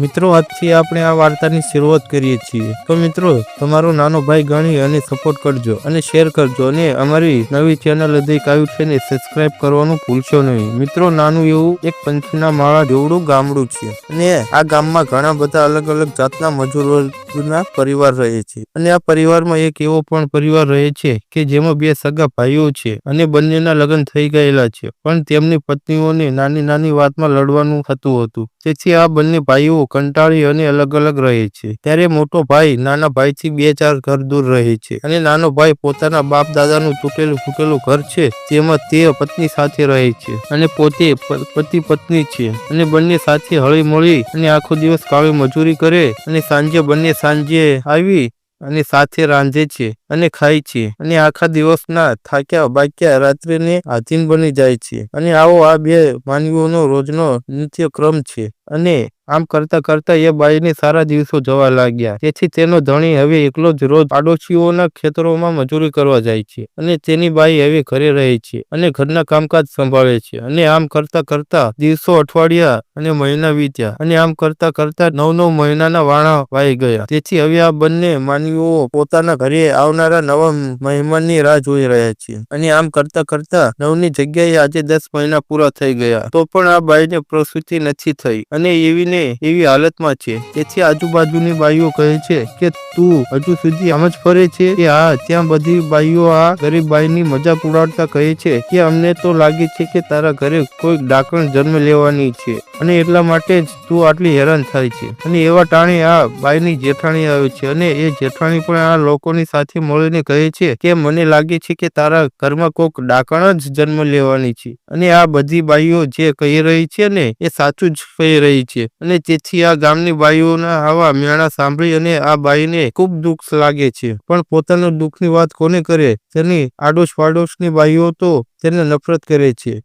મિત્રો, આજથી આપણે આ વાર્તાની શરૂઆત કરીએ છીએ. તો મિત્રો, તમારો નાનો ભાઈ ગણી અને સપોર્ટ કરજો અને શેર કરજો અને અમારી નવી ચેનલ અધિક આવ્યું છે ને સબસ્ક્રાઇબ કરવાનું ભૂલશો નહીં. મિત્રો, નાનું એવું એક પંચના માળા જેવડું ગામડું છે અને આ ગામમાં ઘણા બધા અલગ અલગ જાતના મજૂર વર્ગના પરિવાર રહે છે અને આ પરિવારમાં એક એવો પણ પરિવાર રહે છે કે જેમાં બે સગા ભાઈઓ છે અને બંનેના લગ્ન થઈ ગયેલા છે. પણ તેમની પત્નીઓને નાની નાની વાતમાં લડવાનું થતું હતું. તેથી આ બંને ભાઈઓ કંટાળી અને અલગ અલગ રહે છે. ત્યારે મોટો ભાઈ નાના ભાઈથી બે ચાર ઘર દૂર રહે છે અને નાનો ભાઈ પોતાના બાપ દાદાનું તૂટેલું ફૂટેલું ઘર છે તેમાં તે પત્ની સાથે રહે છે અને પોતે પતિ પત્ની છે અને બંને સાથે હળી મળી અને આખો દિવસ કાળી મજૂરી કરે અને સાંજે બંને સાંજે આવી અને સાથે રાંધે છે અને ખાય છે અને આખા દિવસના થાક્યા બાક્યા રાત્રિને આધીન બની જાય છે અને આવો આ બે માનવીઓનો રોજનો નિત્યક્રમ છે અને આમ કરતા કરતા એ બાઈને સારા દિવસો જવા લાગ્યા. તેથી તેનો ધણી હવે એકલો જ રોજ પાડોશીઓના ખેતરોમાં મજૂરી કરવા જાય છે અને તેની બાઈ હવે ઘરે રહે છે અને ઘરના કામકાજ સંભાળે છે અને આમ કરતા કરતા દિવસો અઠવાડિયા અને મહિના વીત્યા અને આમ કરતા કરતા નવ નવ મહિનાના વાણા વાઈ ગયા. તેથી હવે આ બંને માનવીઓ પોતાના ઘરે આવનારા નવા મહેમાનની રાહ જોઈ રહ્યા છે અને આમ કરતા કરતા નવની જગ્યાએ આજે દસ મહિના પૂરા થઈ ગયા. તો પણ આ બાઈને પ્રસૂતિ નથી થઈ અને એવી ને એવી હાલતમાં છે. તેથી આજુબાજુની બાઈઓ કહે છે કે, તું હજુ સુધી આમ જ ફરે છે? કે, હા, ત્યાં બધી બાઈઓ આ ગરીબ બાઈની મજાક ઉડાડતા કહે છે કે, અમને તો લાગે છે કે તારા ઘરે કોઈ ડાકણ જન્મ લેવાની છે. અને એટલા માટે જ તું આટલી હેરાન થાય છે. અને એવા ટાણે આ બાઈની જેઠાણી આવે છે. અને એ જેઠાણી પણ આ લોકોની સાથે મળીને કહે છે કે, મને લાગે છે કે તારા ઘરમાં કોઈક ડાકણ જ જન્મ લેવાની છે. અને આ બધી બાઈઓ જે કહી રહી છે ને, એ સાચું જ કહી રહી છે. અને તેથી આ ગામની બાઈઓના આવા મેળા સાંભળી અને આ બાઈને ખૂબ દુઃખ લાગે છે. પણ પોતાના દુઃખની વાત કોને કરે? તેની આડોશ પાડોશની બાઈઓ તો તેને નફરત કરે છે.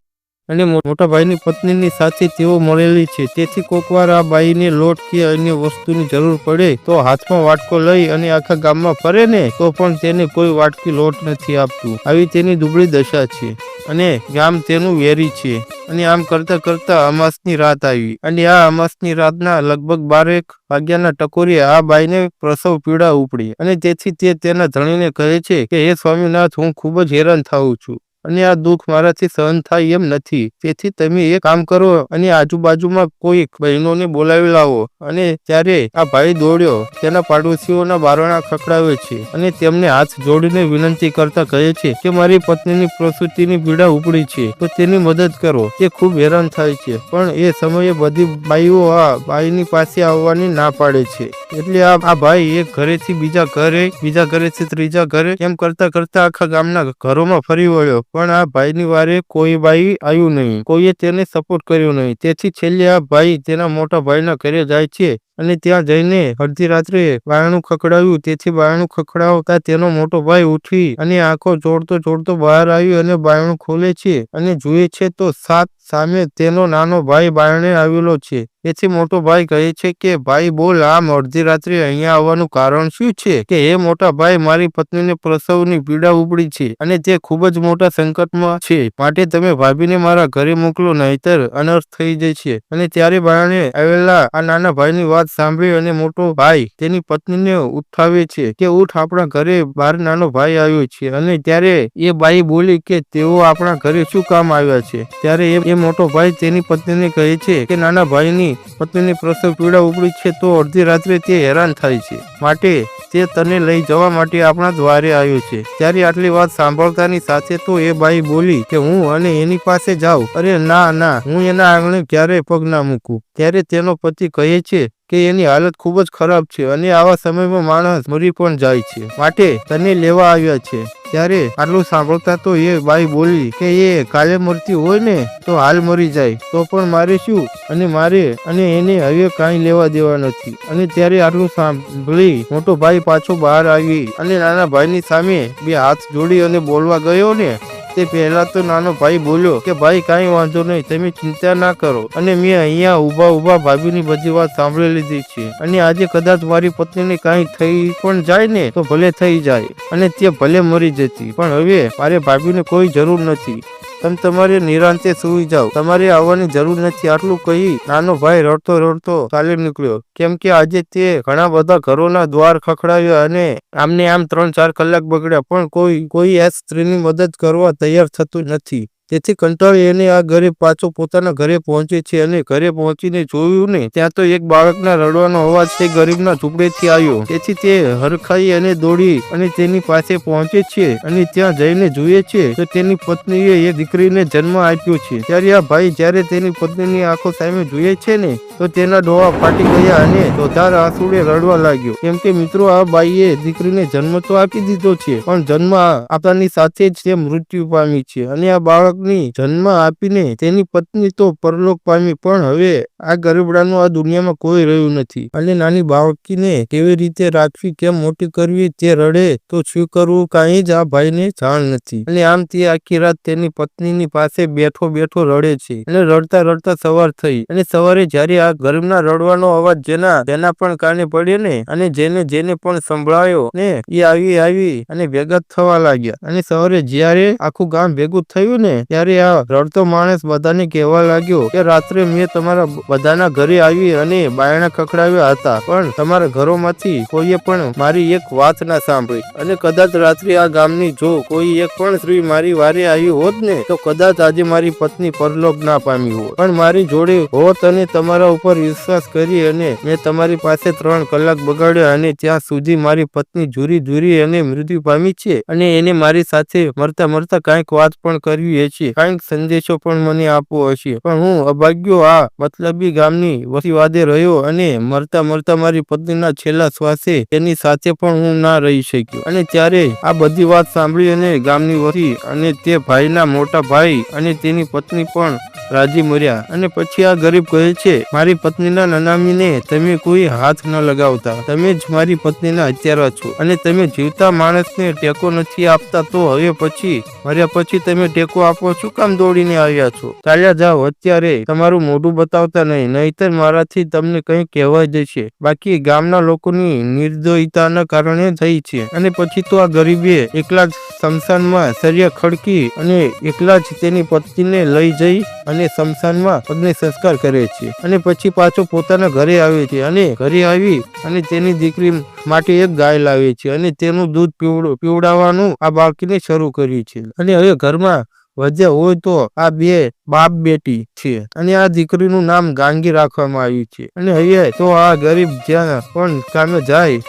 અને મોટા ભાઈની પત્નીની સાથે તેઓ મળેલી છે. તેથી કોકવાર આ બાઈને લોટ કે અન્ય વસ્તુની જરૂર પડે તો હાથમાં વાટકો લઈ અને આખા ગામમાં ફરે ને, તો પણ તેને કોઈ વાટકી લોટ નથી આપતું. આવી તેની દુબળી દશા છે અને ગામ તેનું વેરી છે. અને આમ કરતા કરતા અમાસની રાત આવી. અને આ અમાસની રાતના લગભગ બારેક વાગ્યાના ટકોરે આ બાઈને પ્રસવ પીડા ઉપડી. અને તેથી તે તેના ધણીને કહે છે કે, હે સ્વામીનાથ, હું ખૂબ જ હેરાન થાઉં છું. અને આ દુઃખ મારાથી સહન થાય એમ નથી. તેથી તમે એ કામ કરો અને આજુબાજુમાં કોઈ બહેનોને બોલાવી લાવો. અને ત્યારે આ ભાઈ દોડ્યો. તેના પાડોશીઓના બારણા ખકડાવે છે અને તેમને હાથ જોડીને વિનંતી કરતા કહે છે કે મારી પત્નીની પ્રસૂતિની પીડા ઉપડી છે, તો તેની મદદ કરો. તે ખૂબ હેરાન થાય છે, પણ એ સમયે બધી બાઈઓ આ બાઈની પાસે આવવાની ના પાડે છે. એટલે આ ભાઈ એક ઘરેથી બીજા ઘરે, બીજા ઘરેથી ત્રીજા ઘરે એમ કરતા કરતા આખા ગામના ઘરોમાં ફરી વળ્યો. પણ આ ભાઈની વારે કોઈ ભાઈ આવ્યું નહીં. કોઈએ તેને સપોર્ટ કર્યો નહીં. તેથી છેલ્લે આ ભાઈ તેના મોટા ભાઈના ઘરે જાય છે અને ત્યાં જઈને અડધી રાત્રે બાયણું ખખડાવ્યું તેથી બાયણું ખખડાવતા તેનો મોટો ભાઈ ઉઠી અને આંખો જોડતો જોડતો બહાર આવ્યો અને બાયણું ખોલે છે અને જુએ છે તો સાત સામે તેનો નાનો ભાઈ બારણે આવેલો છે. એથી મોટો ભાઈ કહે છે કે, ભાઈ બોલ, આમ અડધી રાત્રે અહીંયા આવવાનું કારણ શું છે? કે હે મોટા ભાઈ મારી પત્નીને પ્રસવની પીડા ઉપડી છે અને તે ખૂબ જ મોટા સંકટમાં છે. માટે તમે ભાભીને મારા ઘરે મોકલો, નહીતર અનર્થ થઈ જશે અને ત્યારે બાયણે આવેલા આ નાના ભાઈની વાત સાંભળી અને મોટો ભાઈ તેની પત્નીને ઉઠાવે છે કે, ઉઠ, આપણા ઘરે બાર નાનો ભાઈ આવ્યો છે. અને ત્યારે એ બાઈ બોલી કે, તેઓ આપણા ઘરે શું કામ આવ્યા છે? ત્યારે એમ એ મોટો ભાઈ તેની પત્નીને કહે છે કે, નાના ભાઈની પત્નીની પ્રસવ પીડા ઉપડી છે તો અડધી રાત્રે તે હેરાન થાય છે. માટે તે તને લઈ જવા માટે આપણા દ્વારે આવ્યો છે. ત્યારે આટલી વાત સાંભળતાની સાથે તો એ બાઈ બોલી કે હું અને એની પાસે જાઉં. અરે ના ના, હું એના આંગણે ક્યારેય પગ ના મૂકું. ત્યારે તેનો પતિ કહે છે કે એની હાલત ખૂબ જ ખરાબ છે અને આવા સમયમાં માણસ મરી પણ જાય છે. માટે તને લેવા આવ્યા છે. ત્યારે આટલું સાંભળતા તો એ બાઈ બોલી કે એ કાલે મરતી હોય ને, તો હાલ મરી જાય. તો પણ મારે શું? અને મારે અને એને હવે કાંઈ લેવા દેવા નથી. અને ત્યારે આટલું સાંભળી મોટો ભાઈ પાછો બહાર આવી અને નાના ભાઈની સામે બે હાથ જોડી અને બોલવા ગયો ને. તે પહેલા તો નાનો ભાઈ બોલ્યો કે, ભાઈ, કાંઈ વાંધો નહીં, તમે ચિંતા ના કરો. અને મેં અહીંયા ઊભા ઊભા ભાભીની બધી વાત સાંભળી લીધી છે. અને આજે કદાચ મારી પત્નીને કાંઈ થઈ પણ જાય ને, તો ભલે થઈ જાય. અને તે ભલે મરી જતી, પણ હવે મારે ભાભીને કોઈ જરૂર નથી. તમે તમારે નિરાંતે સુઈ જાઓ. તમારે આવવાની જરૂર નથી. આટલું કહી નાનો ભાઈ રડતો રડતો ચાલી નીકળ્યો. કેમ કે આજે તે ઘણા બધા ઘરોના દ્વાર ખખડાવ્યા અને આમને આમ ત્રણ ચાર કલાક બગડ્યા. પણ કોઈ કોઈ આ સ્ત્રીની મદદ કરવા તૈયાર થતું નથી. તેથી કંટાળી એને આ ઘરે પાછો પોતાના ઘરે પહોંચે છે અને ઘરે પહોંચીને જોયું ને, ત્યાં તો એક બાળકના રડવાનો અવાજ તે ગરીબના ઝૂંપડેથી આવ્યો. તેથી તે હરખાઈ અને દોડી અને તેની પાસે પહોંચે છે અને ત્યાં જઈને જુએ છે તો તેની પત્નીએ એ દીકરીને જન્મ આપ્યો છે. ત્યારે આ ભાઈ જ્યારે તેની પત્નીની આંખો સામે જુએ છે ને, તો તેના ડોળા ફાટી ગયા અને ધોધાર આંસુડે રડવા લાગ્યો. કેમ કે મિત્રો, આ બાઈએ દીકરીને જન્મ તો આપી દીધો છે, પણ જન્મ આપતાની સાથે જ તે મૃત્યુ પામી છે અને આ બાળકની જન્મ આપીને તેની પત્ની તો પરલોક પામી. પણ હવે આ ગરીબડાનું આ દુનિયામાં કોઈ રહ્યું નથી. અને નાની બાળકીને કેવી રીતે રાખવી, કેમ મોટી કરવી તે રડે, તો શું કાંઈ જ આ ભાઈને જાણ નથી. અને આમ તે આખી રાત તેની પત્નીની પાસે બેઠો બેઠો રડે છે. અને રડતા રડતા સવાર થઈ. અને સવારે જ્યારે આ ગરીબના રડવાનો અવાજ જેના, તેના પણ કાને પડ્યો ને, અને જેને જેને પણ સંભળાયો ને, એ આવી આવી અને ભેગા થવા લાગ્યા. અને સવારે જ્યારે આખું ગામ ભેગું થયું ને ત્યારે આ રડતો માણસ બધાને કહેવા લાગ્યો કે રાત્રે મેં તમારા બધાના ઘરે આવી અને બાયણા ખખડાવ્યા હતા. પણ તમારા ઘરોમાંથી કોઈએ પણ મારી એક વાત ના સાંભળી. અને કદાચ રાત્રે આ ગામની જો કોઈ એક પણ સ્ત્રી મારી વારે આવી હોત ને, તો કદાચ આજે મારી પત્ની પરલોક ના પામી હોત. પણ મારી જોડે હોત અને તમારા ઉપર વિશ્વાસ કરી અને મેં તમારી પાસે ત્રણ કલાક બગાડ્યા અને ત્યાં સુધી મારી પત્ની જુરી જુરી અને મૃત્યુ પામી છે. અને એને મારી સાથે મરતા મરતા કાંઈક વાત પણ કરવી હશે કાંઈક સંદેશો પણ મને આપવો હશે. પણ હું અભાગ્યો આ મતલબી ગામની વસીવાદે રહ્યો અને મરતા મરતા મારી પત્નીના છેલ્લા શ્વાસે તેની સાથે પણ હું ના રહી શક્યો. અને ત્યારે આ બધી વાત સાંભળી અને ગામની વસી અને તે ભાઈના મોટા ભાઈ અને તેની પત્ની પણ રાજી મર્યા અને પછી આ ગરીબ કહે છે, મારી પત્નીના નનામીને તમે કોઈ હાથ ન લગાવતા. તમે જ મારી પત્નીના હત્યારા છો અને તમે જીવતા માણસને ટેકો નથી આપતા. તો હવે પછી, મર્યા પછી તમે ટેકો આપો. શું કામ દોડીને આવ્યા છો? ચાલ્યા જાઓ અત્યારે. તમારું મોઢું બતાવતા નહીં. નહીતર મારાથી તમને કંઈ કહેવાય જશે. બાકી ગામના લોકોની નિર્દયતાના કારણે થઈ છે. અને પછી તો આ ગરીબે એકલા જ શમશાનમાં સરિયા ખડકી અને એકલા જ તેની પત્નીને લઈ જઈ અને સ્મશાનમાં અગ્નિ સંસ્કાર કરે છે. અને પછી પાછો પોતાના ઘરે આવે છે અને ઘરે આવી અને તેની દીકરી માટે એક ગાય લાવે છે અને તેનું દૂધ પીવડ, પીવડાવવાનું આ બાળકીને શરૂ કર્યું છે. અને હવે ઘરમાં વધ્યા હોય તો આ બે બાપ બેટી છે. અને આ દીકરીનું નામ ગાંગી રાખવામાં આવ્યું છે. અને હવે તો આ ગરીબ જ્યાં પણ કામે જાય,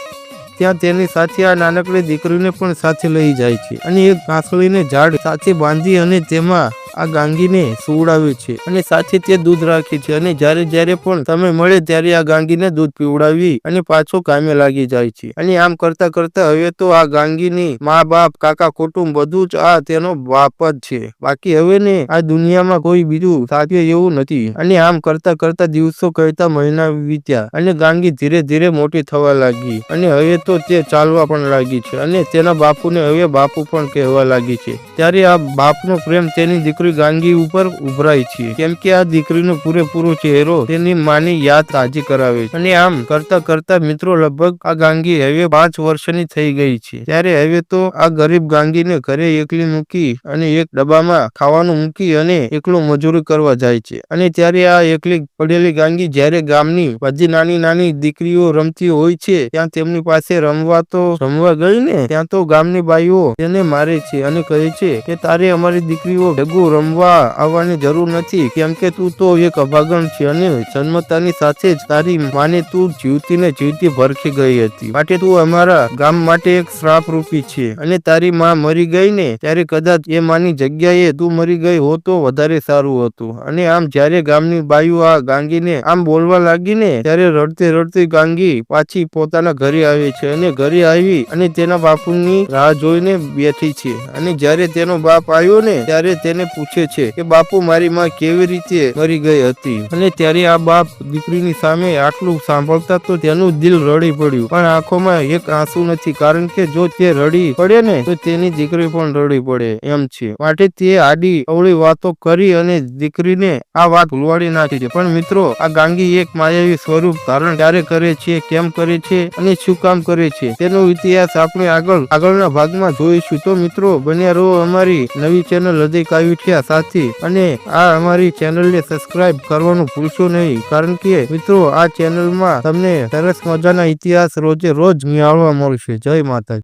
ત્યાં તેની સાથે આ નાનકડી દીકરીને પણ સાથે લઈ જાય છે. અને એક કાંસળીને ઝાડ સાથે બાંધી અને તેમાં આ ગાંગીને સુવડાવે છે અને સાથે તે દૂધ રાખે છે. અને જ્યારે જ્યારે પણ તમે મળે ત્યારે આ ગાંગીને દૂધ પીવડાવી અને પાછો કામે લાગી જાય છે. અને આમ કરતા કરતા હવે તો આ ગાંગીની મા બાપ, કાકા, કુટુંબ બધું જ આ તેનો બાપ જ છે. બાકી હવે ને આ દુનિયામાં કોઈ બીજું સાથે એવું નથી. અને આમ કરતા કરતા દિવસો કહેતા મહિના વીત્યા અને ગાંગી ધીરે ધીરે મોટી થવા લાગી. અને હવે તો તે ચાલવા પણ લાગી છે અને તેના બાપુને હવે બાપુ પણ કહેવા લાગી છે. ત્યારે આ બાપનો પ્રેમ તેની દીકરી ગાંગી ઉપર ઉભરાય છે. કેમ કે આ દીકરીનો પૂરેપૂરો ચહેરો તેની માની યાદ તાજી કરાવે છે. અને આમ કરતા કરતા મિત્રો લગભગ આ ગાંગી હવે પાંચ વર્ષની થઈ ગઈ છે. ત્યારે હવે તો આ ગરીબ ગાંગીને ઘરે એકલી મૂકી અને એક ડબ્બામાં ખાવાનું મૂકી અને એકલો મજૂરી કરવા જાય છે. અને ત્યારે આ એકલી પડેલી ગાંગી જ્યારે ગામની બધી નાની નાની દીકરીઓ રમતી હોય છે, ત્યાં તેમની પાસે રમવા તો રમવા ગઈ ને, ત્યાં તો ગામની બાઈઓ તેને મારે છે અને કહે છે કે તારે અમારી દીકરીઓ ભેગું રમવા આવવાની જરૂર નથી, કેમ કે તું તો એક અભાગણ છે અને જન્મતાની સાથે જ તારી માને તું જીવતી ને જીવતી ભરખી ગઈ હતી. માટે તું અમારા ગામ માટે એક શ્રાપ રૂપી છે અને તારી માં મરી ગઈ ને ત્યારે કદાચ એ માની જગ્યાએ તું મરી ગઈ હો તો વધારે સારું હતું. અને આમ જ્યારે ગામની બાયુ આ ગાંગીને આમ બોલવા લાગી ને ત્યારે રડતી રડતી ગાંગી પાછી પોતાના ઘરે આવે છે અને ઘરે આવી અને તેના બાપુની રાહ જોઈને બેઠી છે. અને જ્યારે તેનો બાપ આવ્યો ને, ત્યારે તેને પૂછે છે કે, બાપુ, મારી માં કેવી રીતે મરી ગઈ હતી? અને ત્યારે આ બાપ દીકરીની સામે આટલું સાંભળતા તો તેનું દિલ રડી પડ્યું. પણ આંખોમાં એક આંસુ નથી, કારણ કે જો તે રડી પડે ને, તો તેની દીકરી પણ રડી પડે એમ છે. માટે તે આડી અવળી વાતો કરી અને દીકરીને આ વાત ભૂલવાડી નાખી છે. પણ મિત્રો, આ ગાંગી એક માયાવી સ્વરૂપ ધારણ ક્યારે કરે છે, કેમ કરે છે અને શું કામ કરે છે, તેનો ઇતિહાસ આપણે આગળ, આગળના ભાગમાં જોઈશું. તો મિત્રો, બન્યા રહો અમારી નવી ચેનલ હૃદય કાવ્યું ગયા સાથી અને આ અમારી ચેનલને સબસ્ક્રાઇબ કરવાનું ભૂલશો નહીં. કારણ કે મિત્રો, આ ચેનલમાં તમને સરસ મજાના ઇતિહાસ રોજે રોજ નિહાળવા મળશે. જય માતાજી.